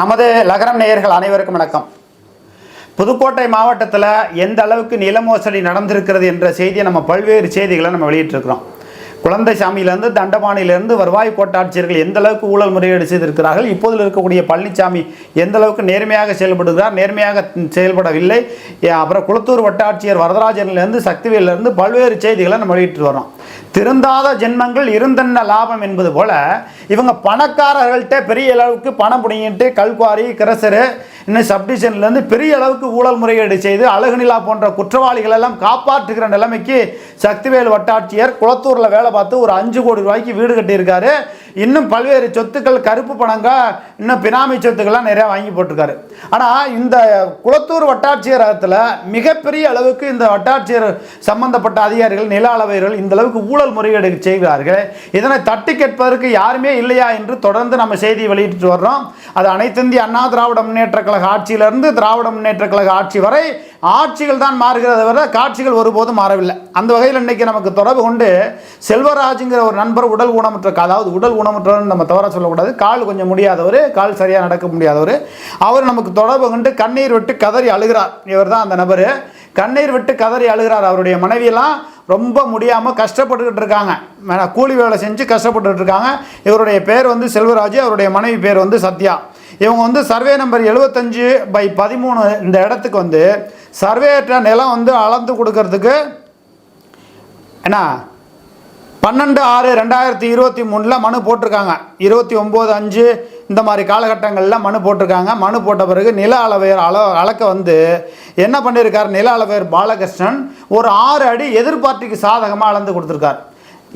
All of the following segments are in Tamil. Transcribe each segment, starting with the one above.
நமது லகரம் நேயர்கள் அனைவருக்கும் வணக்கம். புதுக்கோட்டை மாவட்டத்தில் எந்த அளவுக்கு நில மோசடி நடந்திருக்கிறது என்ற செய்தியை நம்ம பல்வேறு செய்திகளை நம்ம வெளியிட்டிருக்கிறோம். குழந்தை சாமியிலேருந்து தண்டபாணியிலேருந்து வருவாய் கோட்டாட்சியர்கள் எந்த அளவுக்கு ஊழல் முறையீடு செய்திருக்கிறார்கள் இப்போதில் இருக்கக்கூடிய பழனிசாமி எந்த அளவுக்கு நேர்மையாக செயல்படுகிறார் நேர்மையாக செயல்படவில்லை அப்புறம் குளத்தூர் வட்டாட்சியர் வரதராஜன்லேருந்து சக்திவேலிருந்து பல்வேறு செய்திகளை நம்ம வெளியிட்டு வரோம் திருந்தாத ஜென்மங்கள் இருந்தென்ன லாபம் என்பது போல இவங்க பணக்காரர்கள்ட்ட பெரிய அளவுக்கு பணம் பிடிங்கிட்டு கல்குவாரி கிரசரு இன்னும் சப்டிஷன்லேருந்து பெரிய அளவுக்கு ஊழல் முறையீடு செய்து அழகுநிலா போன்ற குற்றவாளிகள் எல்லாம் காப்பாற்றுகிற நிலைமைக்கு சக்திவேல் வட்டாட்சியர் குளத்தூரில் வேலை பார்த்து ஒரு அஞ்சு கோடி ரூபாய்க்கு வீடு கட்டியிருக்காரு. இன்னும் பல்வேறு சொத்துக்கள் கருப்பு பணங்க இன்னும் பினாமி சொத்துக்கள்லாம் நிறையா வாங்கி போட்டிருக்காரு. ஆனால் இந்த குளத்தூர் வட்டாட்சியரகத்தில் மிகப்பெரிய அளவுக்கு இந்த வட்டாட்சியர் சம்பந்தப்பட்ட அதிகாரிகள் நில அளவையர்கள் இந்த அளவுக்கு ஊழல் முறையீடு செய்கிறார்கள் இதனை தட்டி கேட்பதற்கு யாருமே இல்லையா என்று தொடர்ந்து நம்ம செய்தி வெளியிட்டு வர்றோம். அது அனைத்திந்திய அண்ணா திராவிட முன்னேற்ற கழக ஆட்சியிலிருந்து திராவிட முன்னேற்ற கழக ஆட்சி வரை ஆட்சிகள் தான் மாறுகிறத விட காட்சிகள் ஒருபோதும் மாறவில்லை. அந்த வகையில் இன்னைக்கு நமக்கு தொடர்பு கொண்டு செல்வராஜுங்கிற ஒரு நண்பர் உடல் ஊனமுற்ற அதாவது உடல் ஊனமுற்றவர் நம்ம தவற சொல்லக்கூடாது. கால் கொஞ்சம் முடியாதவர் கால் சரியாக நடக்க முடியாதவர். அவர் நமக்கு தொடர்பு கொண்டு கண்ணீர் விட்டு கதறி அழுகிறார். இவர் தான் அந்த நபர். கண்ணீர் விட்டு கதறி அழுகிறார் அவருடைய மனைவியெல்லாம் ரொம்ப முடியாமல் கஷ்டப்பட்டுக்கிட்டு இருக்காங்க. கூலி வேலை செஞ்சு கஷ்டப்பட்டுக்கிட்டு இருக்காங்க. இவருடைய பேர் வந்து செல்வராஜ் அவருடைய மனைவி பேர் வந்து சத்யா. இவங்க வந்து சர்வே நம்பர் எழுபத்தஞ்சு பை பதிமூணு இந்த இடத்துக்கு வந்து சர்வேற்ற நிலம் வந்து அளந்து கொடுக்கறதுக்கு என்ன? பன்னெண்டு ஆறு ரெண்டாயிரத்தி இருபத்தி மூணில் மனு போட்டிருக்காங்க. இருபத்தி ஒம்பது அஞ்சு இந்த மாதிரி காலகட்டங்களில் மனு போட்டிருக்காங்க. மனு போட்ட பிறகு நில அளவையர் அள அளக்க வந்து என்ன பண்ணியிருக்கார் நில அளவையர் பாலகிருஷ்ணன் ஒரு ஆறு அடி எதிர்பார்ட்டிக்கு சாதகமாக அளந்து கொடுத்துருக்கார்.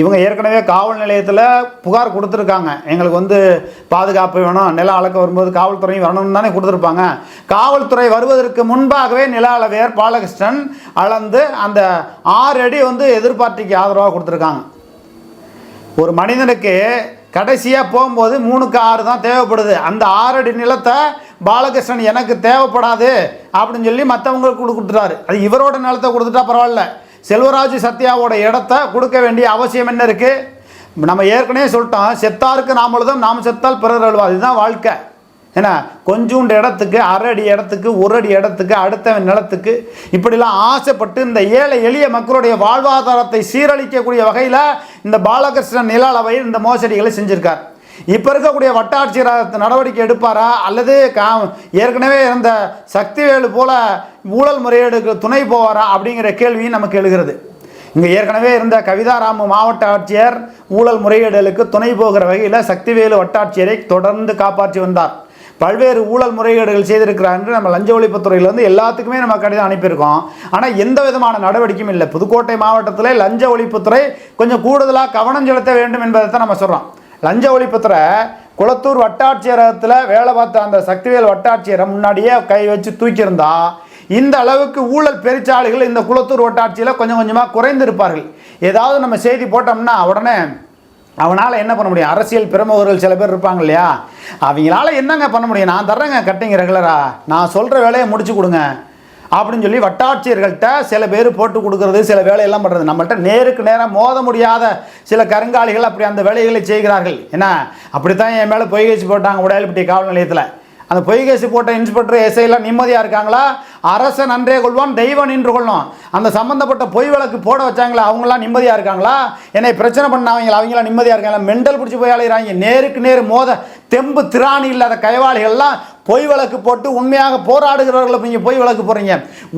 இவங்க ஏற்கனவே காவல் நிலையத்தில் புகார் கொடுத்துருக்காங்க. எங்களுக்கு வந்து பாதுகாப்பு வேணும். நில அளக்க வரும்போது காவல்துறையும் வரணும்னு தானே கொடுத்துருப்பாங்க. காவல்துறை வருவதற்கு முன்பாகவே நில அளவையர் பாலகிருஷ்ணன் அளந்து அந்த ஆறு அடி வந்து எதிர்பார்ட்டிக்கு ஆதரவாக கொடுத்துருக்காங்க. ஒரு மனிதனுக்கு கடைசியாக போகும்போது மூணுக்கு ஆறு தான் தேவைப்படுது. அந்த ஆறு அடி நிலத்தை பாலகிருஷ்ணன் எனக்கு தேவைப்படாது அப்படின்னு சொல்லி மற்றவங்களுக்கு கொடுத்துட்டாரு. அது இவரோட நிலத்தை கொடுத்துட்டா பரவாயில்ல. செல்வராஜ் சத்யாவோட இடத்த கொடுக்க வேண்டிய அவசியம் என்ன இருக்குது நம்ம ஏற்கனவே சொல்லிட்டோம் செத்தாருக்கு நாம் எழுதும் நாம் செத்தால் பிறர் அழுவா இதுதான் வாழ்க்கை. என்ன கொஞ்சோண்டு இடத்துக்கு அரை அடி இடத்துக்கு ஒரு அடி இடத்துக்கு அடுத்த நிலத்துக்கு இப்படிலாம் ஆசைப்பட்டு இந்த ஏழை எளிய மக்களுடைய வாழ்வாதாரத்தை சீரழிக்கக்கூடிய வகையில் இந்த பாலகிருஷ்ணன் நில இந்த மோசடிகளை செஞ்சுருக்கார். இப்போ இருக்கக்கூடிய வட்டாட்சியர் நடவடிக்கை எடுப்பாரா? அல்லது கா ஏற்கனவே இருந்த சக்திவேலு போல ஊழல் முறையீடுக்கு துணை போவாரா? அப்படிங்கிற கேள்வியும் நமக்கு எழுகிறது. இங்கே ஏற்கனவே இருந்த கவிதாராமு மாவட்ட ஆட்சியர் ஊழல் முறையீடுகளுக்கு துணை போகிற வகையில் சக்திவேலு வட்டாட்சியரை தொடர்ந்து காப்பாற்றி வந்தார். பல்வேறு ஊழல் முறைகேடுகள் செய்திருக்கிறாங்க என்று நம்ம லஞ்ச ஒழிப்புத்துறையிலேருந்து எல்லாத்துக்குமே நம்ம கடிதம் அனுப்பியிருக்கோம். ஆனால் எந்த விதமான நடவடிக்கையும் இல்லை. புதுக்கோட்டை மாவட்டத்தில் லஞ்ச ஒழிப்புத்துறை கொஞ்சம் கூடுதலாக கவனம் செலுத்த வேண்டும் என்பதை தான் நம்ம சொல்கிறோம் லஞ்ச ஒழிப்புத்துறை குளத்தூர் வட்டாட்சியரகத்தில் வேலை பார்த்த அந்த சக்திவேல் வட்டாட்சியரை முன்னாடியே கை வச்சு தூக்கியிருந்தா இந்த அளவுக்கு ஊழல் பெருச்சாளிகள் இந்த குளத்தூர் வட்டாட்சியில் கொஞ்சம் கொஞ்சமாக குறைந்திருப்பார்கள். ஏதாவது நம்ம செய்தி போட்டோம்னா உடனே அவனால் என்ன பண்ண முடியும்? அரசியல் பிரமுகர்கள் சில பேர் இருப்பாங்க இல்லையா? அவங்களால என்னங்க பண்ண முடியும்? நான் தர்றேங்க கட்டிங் ரெகுலராக நான் சொல்கிற வேலையை முடிச்சு கொடுங்க. அப்படின்னு சொல்லி வட்டாட்சியர்கள்ட்ட சில பேர் போட்டு கொடுக்கறது சில வேலையெல்லாம் பண்ணுறது நம்மள்கிட்ட நேருக்கு நேராக மோத முடியாத சில கருங்காலிகள் அப்படி அந்த வேலைகளை செய்கிறார்கள். என்ன? அப்படித்தான் என் மேலே பொய் வச்சு போட்டாங்க உடையாளிப்பட்டி காவல் நிலையத்தில். அந்த பொய் கேஸ் போட்ட இன்ஸ்பெக்டர் எஸ்ஐலாம் நிம்மதியாக இருக்காங்களா? அரசன் நன்றே கொள்வான் தெய்வம் நின்று கொள்ளும் அந்த சம்மந்தப்பட்ட பொய் வழக்கு போட வச்சாங்களா அவங்களாம் நிம்மதியாக இருக்காங்களா? என்னை பிரச்சனை பண்ணாங்களா அவங்களாம் நிம்மதியாக இருக்காங்களா? மெண்டல் பிடிச்சி போய் அலைகிறாங்க நேருக்கு நேர் மோத தெம்பு திராணி இல்லாத கைவாளிகள்லாம் பொய் வழக்கு போட்டு உண்மையாக போராடுகிறவர்களை நீங்கள் பொய் வழக்கு போகிறீங்க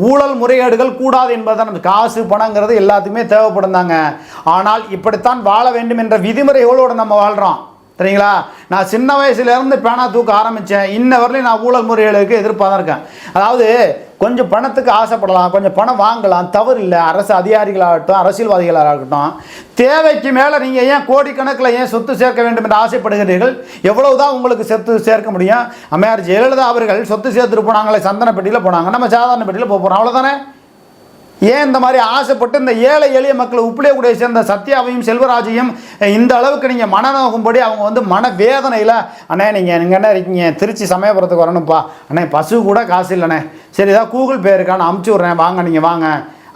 ஊழல் முறைகேடுகள் கூடாது என்பதுதான். காசு பணங்கிறது எல்லாத்துக்குமே தேவைப்படும் தாங்க ஆனால் இப்படித்தான் வாழ வேண்டும் என்ற விதிமுறைகளோடு நம்ம வாழ்கிறோம் சரிங்களா நான் சின்ன வயசுலேருந்து பேனா தூக்க ஆரம்பித்தேன் இன்ன வரலையும் நான் ஊழல் முறைகளுக்கு எதிர்ப்பாக தான் இருக்கேன். அதாவது கொஞ்சம் பணத்துக்கு ஆசைப்படலாம் கொஞ்சம் பணம் வாங்கலாம் தவறு இல்லை. அரசு அதிகாரிகளாகட்டும் அரசியல்வாதிகளாக இருக்கட்டும் தேவைக்கு மேலே நீங்கள் ஏன் கோடிக்கணக்கில் ஏன் சொத்து சேர்க்க வேண்டும் என்று ஆசைப்படுகிறீர்கள்? எவ்வளவுதான் உங்களுக்கு சொத்து சேர்க்க முடியும்? அம்மையார் ஜெயலலிதா அவர்கள் சொத்து சேர்த்துட்டு போனாங்களே சந்தன பெட்டியில் போனாங்க. நம்ம சாதாரண பெட்டியில் போக போகிறோம் அவ்வளோதானே ஏன் இந்த மாதிரி ஆசைப்பட்டு இந்த ஏழை எளிய மக்கள் உப்பிலியக்கூடிய சேர்ந்த சத்யாவையும் செல்வராஜையும் இந்த அளவுக்கு நீங்கள் மனநோகும்படி அவங்க வந்து மன வேதனையில் அண்ணே நீங்கள் நீங்கள் என்ன இருக்கீங்க? திருச்சி சமயபுரத்துக்கு வரணும்ப்பா அண்ணே பசு கூட காசு இல்லைண்ணே. சரி ஏதாவது கூகுள் பே இருக்கா நான் அமுச்சு விட்றேன். வாங்க நீங்கள் வாங்க.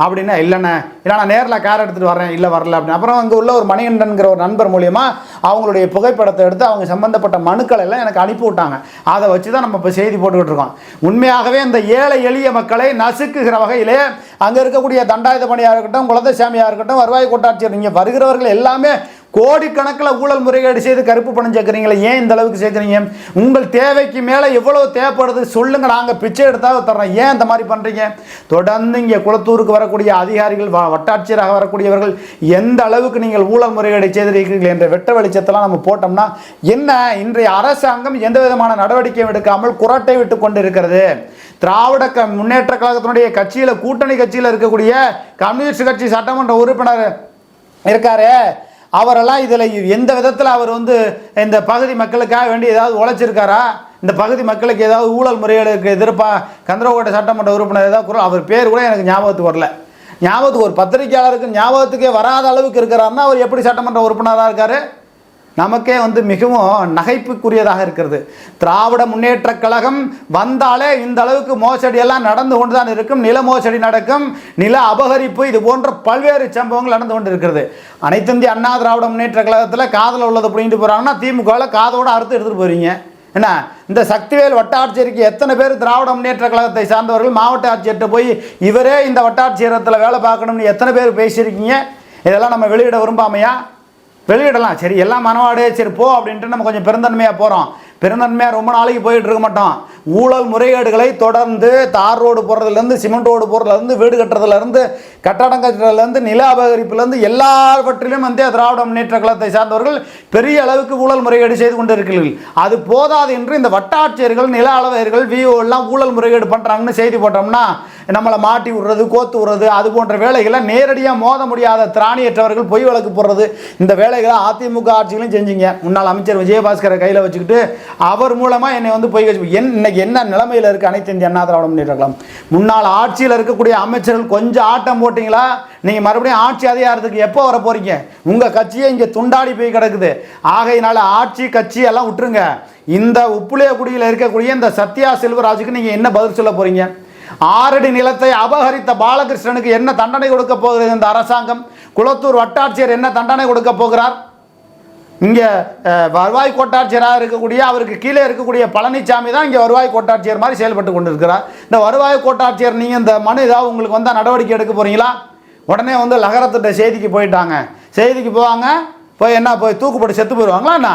அப்படின்னா இல்லைண்ணே இல்லை நான் நேரில் கார் எடுத்துகிட்டு வரேன் இல்லை வரல அப்படின்னு. அப்புறம் அங்கே உள்ள ஒரு மணிகண்டன்கிற ஒரு நண்பர் மூலியமாக அவங்களுடைய புகைப்படத்தை எடுத்து அவங்க சம்மந்தப்பட்ட மனுக்கள் எல்லாம் எனக்கு அனுப்பி விட்டாங்க. அதை வச்சு தான் நம்ம இப்போ செய்தி போட்டுக்கிட்டு இருக்கோம். உண்மையாகவே இந்த ஏழை எளிய மக்களை நசுக்குகிற வகையிலே அங்கே இருக்கக்கூடிய தண்டாயுத பணியாக இருக்கட்டும் குலதசாமியாக இருக்கட்டும் வருவாய் கோட்டாட்சியர் நீங்கள் வருகிறவர்கள் எல்லாமே கோடிக்கணக்கில் ஊழல் முறைகேடு செய்து கருப்பு பணம் சேர்க்குறீங்களே ஏன் இந்த அளவுக்கு சேர்க்குறீங்க? உங்கள் தேவைக்கு மேலே எவ்வளோ தேவைப்படுது சொல்லுங்க நாங்கள் பிச்சை எடுத்தால் தர்றோம். ஏன் இந்த மாதிரி பண்ணுறீங்க தொடர்ந்து இங்கே குளத்தூருக்கு வரக்கூடிய அதிகாரிகள் வ- வட்டாட்சியராக வரக்கூடியவர்கள் எந்த அளவுக்கு நீங்கள் ஊழல் முறைகேடு செய்திருக்கிறீர்கள் என்ற வெட்ட வெளிச்சத்தெல்லாம் நம்ம போட்டோம்னா என்ன இன்றைய அரசாங்கம் எந்த விதமான நடவடிக்கையும் எடுக்காமல் குரட்டை விட்டு கொண்டு இருக்கிறது திராவிட க முன்னேற்ற கழகத்தினுடைய கட்சியில் கூட்டணி கட்சியில் இருக்கக்கூடிய கம்யூனிஸ்ட் கட்சி சட்டமன்ற உறுப்பினர் இருக்காரு அவரெல்லாம் இதில் எந்த விதத்தில் அவர் வந்து இந்த பகுதி மக்களுக்காக வேண்டி ஏதாவது உழைச்சிருக்காரா? இந்த பகுதி மக்களுக்கு ஏதாவது ஊழல் முறைகளுக்கு எதிர்ப்பாக கந்தரகோட்டை சட்டமன்ற உறுப்பினர் ஏதாவது குரல்? அவர் பேர் கூட எனக்கு ஞாபகத்துக்கு வரல. ஞாபகத்துக்கு ஒரு பத்திரிகையாளருக்கு ஞாபகத்துக்கே வராத அளவுக்கு இருக்கிறாருன்னா அவர் எப்படி சட்டமன்ற உறுப்பினராக இருக்காரு? நமக்கே வந்து மிகவும் நகைப்புக்குரியதாக இருக்கிறது. திராவிட முன்னேற்றக் கழகம் வந்தாலே இந்த அளவுக்கு மோசடி எல்லாம் நடந்து கொண்டு தான் இருக்கும். நில மோசடி நடக்கும். நில அபகரிப்பு இது போன்ற பல்வேறு சம்பவங்கள் நடந்து கொண்டு இருக்கிறது அனைத்து இந்திய அண்ணா திராவிட முன்னேற்ற கழகத்தில் காதில் உள்ளதை அப்படின்ட்டு போகிறாங்கன்னா திமுகவில் காதோடு அறுத்து எடுத்துகிட்டு போறீங்க. என்ன? இந்த சக்திவேல் வட்டாட்சியருக்கு எத்தனை பேர் திராவிட முன்னேற்ற கழகத்தை சார்ந்தவர்கள்? மாவட்ட ஆட்சியர்கிட்ட போய் இவரே இந்த வட்டாட்சியரத்தில் வேலை பார்க்கணும்னு எத்தனை பேர் பேசியிருக்கீங்க? இதெல்லாம் நம்ம வெளியிட விரும்பாமையா? வெளியிடலாம். சரி எல்லாம் மனவாடு சரி போ அப்படின்ட்டு நம்ம கொஞ்சம் பெருந்தன்மையாக போகிறோம் பெருந்தன்மையாக ரொம்ப நாளைக்கு போயிட்டு இருக்க மாட்டோம். ஊழல் முறைகேடுகளை தொடர்ந்து தார் ரோடு போடுறதுலேருந்து சிமெண்ட் ரோடு போடுறதுலேருந்து வீடு கட்டுறதுலேருந்து கட்டடம் கட்டுறதுலேருந்து நில அபகரிப்புலேருந்து எல்லாவற்றிலும் வந்து திராவிட முன்னேற்ற கழகத்தை சார்ந்தவர்கள் பெரிய அளவுக்கு ஊழல் முறைகேடு செய்து கொண்டு இருக்கிறீர்கள் அது போதாது என்று இந்த வட்டாட்சியர்கள் நில அளவையர்கள் விஓ எல்லாம் ஊழல் முறைகேடு பண்ணுறாங்கன்னு செய்தி போட்டோம்னா நம்மளை மாட்டி விடுறது கோத்து விடுறது அது போன்ற வேலைகளை நேரடியாக மோத முடியாத திராணியற்றவர்கள் பொய் வழக்கு போடுறது. இந்த வேலைகளை அதிமுக ஆட்சிகளும் செஞ்சீங்க. முன்னாள் அமைச்சர் விஜயபாஸ்கரை கையில் வச்சுக்கிட்டு அவர் மூலமாக என்னை வந்து பொய் வச்சு என் இன்னைக்கு என்ன நிலைமையில் இருக்குது அனைத்து இந்திய அண்ணா திராவிட முன்னேற்ற முன்னாள் ஆட்சியில் இருக்கக்கூடிய அமைச்சர்கள் கொஞ்சம் ஆட்டம் போட்டிங்களா? நீங்கள் மறுபடியும் ஆட்சி அதிகாரத்துக்கு எப்போ வர போகிறீங்க உங்கள் கட்சியே இங்கே துண்டாடி போய் கிடக்குது. ஆகையினால ஆட்சி கட்சி எல்லாம் விட்டுருங்க. இந்த உப்புளையக்குடியில் இருக்கக்கூடிய இந்த சத்யா செல்வராஜுக்கு நீங்கள் என்ன பதில் சொல்ல போகிறீங்க ஆறடி நிலத்தை அபகரித்த பாலகிருஷ்ணனுக்கு என்ன தண்டனை கொடுக்க போகிறது இந்த அரசாங்கம்? குளத்தூர் வட்டாட்சியர் என்ன தண்டனை கொடுக்க போகிறார்? இங்கே வருவாய் கோட்டாட்சியராக இருக்கக்கூடிய அவருக்கு கீழே இருக்கக்கூடிய பழனிசாமி தான் இங்கே வருவாய் கோட்டாட்சியர் மாதிரி செயல்பட்டு கொண்டிருக்கிறார். இந்த வருவாய் கோட்டாட்சியர் நீங்கள் இந்த மனு ஏதாவது உங்களுக்கு வந்தால் நடவடிக்கை எடுக்க போகிறீங்களா உடனே வந்து லகரத்திட்ட செய்திக்கு போயிட்டாங்க. செய்திக்கு போவாங்க போய் என்ன போய் தூக்குப்பட்டு செத்து போயிடுவாங்களா என்ன?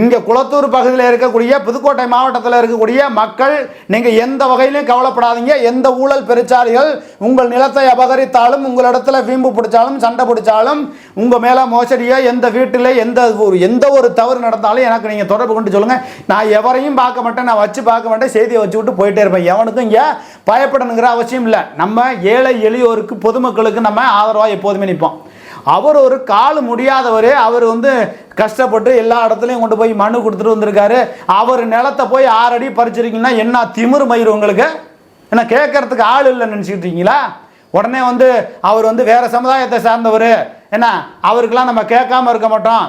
இங்கே குளத்தூர் பகுதியில் இருக்கக்கூடிய புதுக்கோட்டை மாவட்டத்தில் இருக்கக்கூடிய மக்கள் நீங்கள் எந்த வகையிலும் கவலைப்படாதீங்க. எந்த ஊழல் பெருச்சாலிகள் உங்கள் நிலத்தை அபகரித்தாலும் உங்களிடத்துல வீம்பு பிடிச்சாலும் சண்டை பிடிச்சாலும் உங்கள் மேலே மோசடியோ எந்த வீட்டில் எந்த ஒரு எந்த ஒரு தவறு நடந்தாலும் எனக்கு நீங்கள் தொடர்பு கொண்டு சொல்லுங்கள் நான் எவரையும் பார்க்க மாட்டேன் நான் வச்சு பார்க்க மாட்டேன் செய்தியை வச்சு விட்டு போயிட்டே இருப்பேன். எவனுக்கும் இங்கே பயப்படணுங்கிற அவசியம் இல்லை. நம்ம ஏழை எளியோருக்கு பொதுமக்களுக்கு நம்ம ஆதரவாக எப்போதுமே நிற்போம் அவர் ஒரு கால் முடியாதவர் அவர் வந்து கஷ்டப்பட்டு எல்லா இடத்துலையும் கொண்டு போய் மனு கொடுத்துட்டு வந்திருக்காரு. அவர் நிலத்தை போய் ஆறடி பறிச்சிருக்கீங்கன்னா என்ன திமிரு மயிர் உங்களுக்கு? என்ன கேட்கறதுக்கு ஆள் இல்லைன்னு நினச்சிக்கிட்டு இருக்கீங்களா? உடனே வந்து அவர் வந்து வேற சமுதாயத்தை சார்ந்தவர். என்ன? அவருக்கெல்லாம் நம்ம கேட்காம இருக்க மாட்டோம்.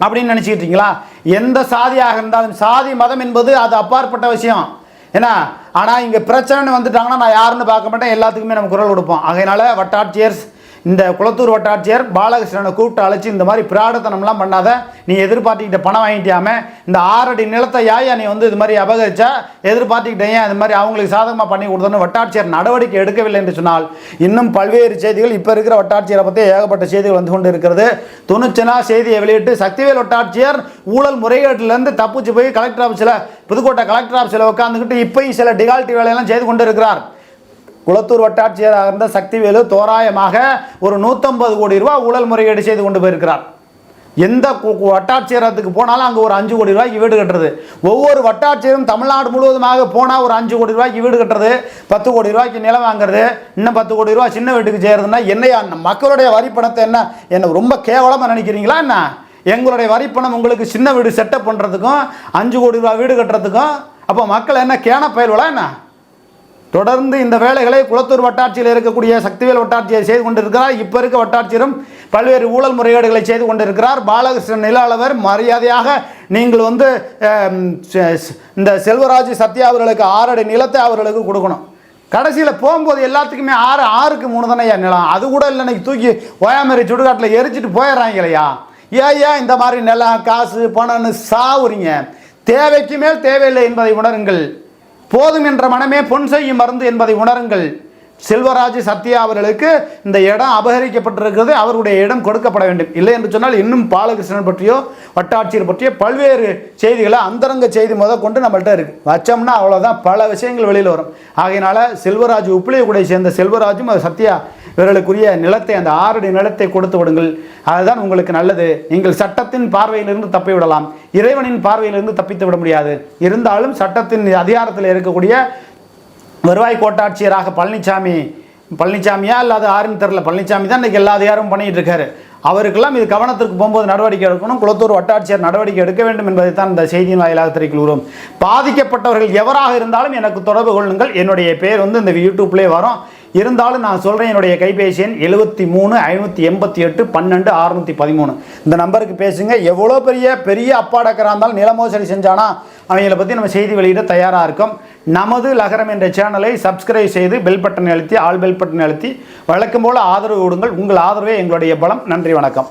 அப்படின்னு நினச்சிக்கிட்டீங்களா எந்த சாதியாக இருந்தாலும் சாதி மதம் என்பது அது அப்பாற்பட்ட விஷயம். ஏன்னா ஆனால் இங்கே பிரச்சனைன்னு வந்துட்டாங்கன்னா நான் யாருன்னு பார்க்க மாட்டேன். எல்லாத்துக்குமே நம்ம குரல் கொடுப்போம். அதனால் வட்டாட்சியர்ஸ் இந்த குளத்தூர் வட்டாட்சியர் பாலகிருஷ்ணனை கூப்பிட்டு அழைச்சி இந்த மாதிரி பிராடத்தனம்லாம் பண்ணாத நீ எதிர்பார்த்துக்கிட்ட பணம் வாங்கிட்டியாம இந்த ஆறடி நிலத்தை யாயா நீ வந்து இது மாதிரி அபகரிச்சா எதிர்பார்த்துக்கிட்டே ஏன் இது மாதிரி அவங்களுக்கு சாதகமாக பண்ணி கொடுத்தோன்னு வட்டாட்சியர் நடவடிக்கை எடுக்கவில்லை என்று சொன்னால் இன்னும் பல்வேறு செய்திகள் இப்போ இருக்கிற வட்டாட்சியரை பற்றி ஏகப்பட்ட செய்திகள் வந்து கொண்டு இருக்கிறது. துணிச்சனா செய்தியை வெளியிட்டு சக்திவேல் வட்டாட்சியர் ஊழல் முறைகேட்டிலேருந்து தப்பிச்சு போய் கலெக்டர் ஆஃபீஸில் புதுக்கோட்டை கலெக்டர் ஆஃபீஸில் உட்காந்துக்கிட்டு இப்பயும் சில டிகால்ட்டி வேலையெல்லாம் செய்து கொண்டு இருக்கிறார். குளத்தூர் வட்டாட்சியராக இருந்த சக்திவேலு தோராயமாக ஒரு நூற்றம்பது கோடி ரூபா ஊழல் முறையீடு செய்து கொண்டு போயிருக்கிறார். எந்த கு- வட்டாட்சியரத்துக்கு போனாலும் அங்கே ஒரு அஞ்சு கோடி ரூபாய்க்கு வீடு கட்டுறது. ஒவ்வொரு வட்டாட்சியரும் தமிழ்நாடு முழுவதுமாக போனால் ஒரு அஞ்சு கோடி ரூபாய்க்கு வீடு கட்டுறது பத்து கோடி ரூபாய்க்கு நிலம் வாங்குறது இன்னும் பத்து கோடி ரூபா சின்ன வீட்டுக்கு செய்கிறதுனா என்னையா மக்களுடைய வரி பணத்தை என்ன என்ன ரொம்ப கேவலமாக நினைக்கிறீங்களா என்ன? எங்களுடைய வரி பணம் உங்களுக்கு சின்ன வீடு செட்டப் பண்ணுறதுக்கும் அஞ்சு கோடி ரூபா வீடு கட்டுறதுக்கும் அப்போ மக்கள் என்ன கேன பயல்வலா என்ன? தொடர்ந்து இந்த வேலைகளை குளத்தூர் வட்டாட்சியில் இருக்கக்கூடிய சக்திவேல் வட்டாட்சியர் செய்து கொண்டிருக்கிறார். இப்போ இருக்க வட்டாட்சியரும் பல்வேறு ஊழல் முறைகேடுகளை செய்து கொண்டிருக்கிறார். பாலகிருஷ்ணன் நிலாளவர் மரியாதையாக நீங்கள் வந்து இந்த செல்வராஜ் சத்யா அவர்களுக்கு ஆறடி நிலத்தை அவர்களுக்கு கொடுக்கணும். கடைசியில் போகும்போது எல்லாத்துக்குமே ஆறு ஆறுக்கு மூணு தானே நிலம். அது கூட இல்லை இன்னைக்கு தூக்கி ஓயாமரி சுடுகாட்டில் எரிச்சிட்டு போயிடுறாங்களையா இல்லையா? ஏன் இந்த மாதிரி நிலம் காசு பணம்னு சாவுறீங்க? தேவைக்கு மேல் தேவையில்லை என்பதை உணருங்கள். போதும் என்ற மனமே பொன் செய்யும் மருந்து என்பதை உணருங்கள். செல்வராஜ் சத்யா அவர்களுக்கு இந்த இடம் அபகரிக்கப்பட்டிருக்கிறது. அவருடைய இடம் கொடுக்கப்பட வேண்டும். இல்லை என்று சொன்னால் இன்னும் பாலகிருஷ்ணன் பற்றியோ வட்டாட்சியர் பற்றியோ பல்வேறு செய்திகளை அந்தரங்க செய்தி முத கொண்டு நம்மள்கிட்ட இருக்கு. வச்சோம்னா அவ்வளோதான் பல விஷயங்கள் வெளியில் வரும். ஆகையினால செல்வராஜ் கூட சேர்ந்த செல்வராஜும் அது சத்யா இவர்களுக்குரிய நிலத்தை அந்த ஆறடி நிலத்தை கொடுத்து விடுங்கள். அதுதான் உங்களுக்கு நல்லது. நீங்கள் சட்டத்தின் பார்வையிலிருந்து தப்பிவிடலாம் இறைவனின் பார்வையிலிருந்து தப்பித்து விட முடியாது. இருந்தாலும் சட்டத்தின் அதிகாரத்தில் இருக்கக்கூடிய வருவாய் கோட்டாட்சியராக பழனிசாமி பழனிசாமியா இல்லாத ஆறுன்னு தெரில பழனிசாமி தான் இன்றைக்கி எல்லா அதிகாரமும் பண்ணிட்டு இருக்காரு. அவருக்கெல்லாம் இது கவனத்திற்கு போகும்போது நடவடிக்கை எடுக்கணும். குளத்தூர் வட்டாட்சியர் நடவடிக்கை எடுக்க வேண்டும் என்பதை தான் இந்த செய்தியின் வாயிலாக தெரிவிக்கிறோம். பாதிக்கப்பட்டவர்கள் எவராக இருந்தாலும் எனக்கு தொடர்பு கொள்ளுங்கள். என்னுடைய பேர் வந்து இந்த யூடியூப்லேயே வரும். இருந்தாலும் நான் சொல்கிறேன் என்னுடைய கைபேசி எண் எழுபத்தி மூணு ஐநூற்றி எண்பத்தி எட்டு பன்னெண்டு அறுநூற்றி பதிமூணு. இந்த நம்பருக்கு பேசுங்க. எவ்வளோ பெரிய பெரிய அப்பாடக்கராக இருந்தாலும் நிலமோசடி செஞ்சானா அவங்கள பற்றி நம்ம செய்தி வெளியிட தயாராக இருக்கோம். நமது லகரம் என்ற சேனலை சப்ஸ்கிரைப் செய்து பெல் பட்டன் அழுத்தி ஆல் பெல் பட்டன் அழுத்தி வழக்கம் போல் ஆதரவு கொடுங்கள். உங்கள் ஆதரவே எங்களுடைய பலம். நன்றி வணக்கம்.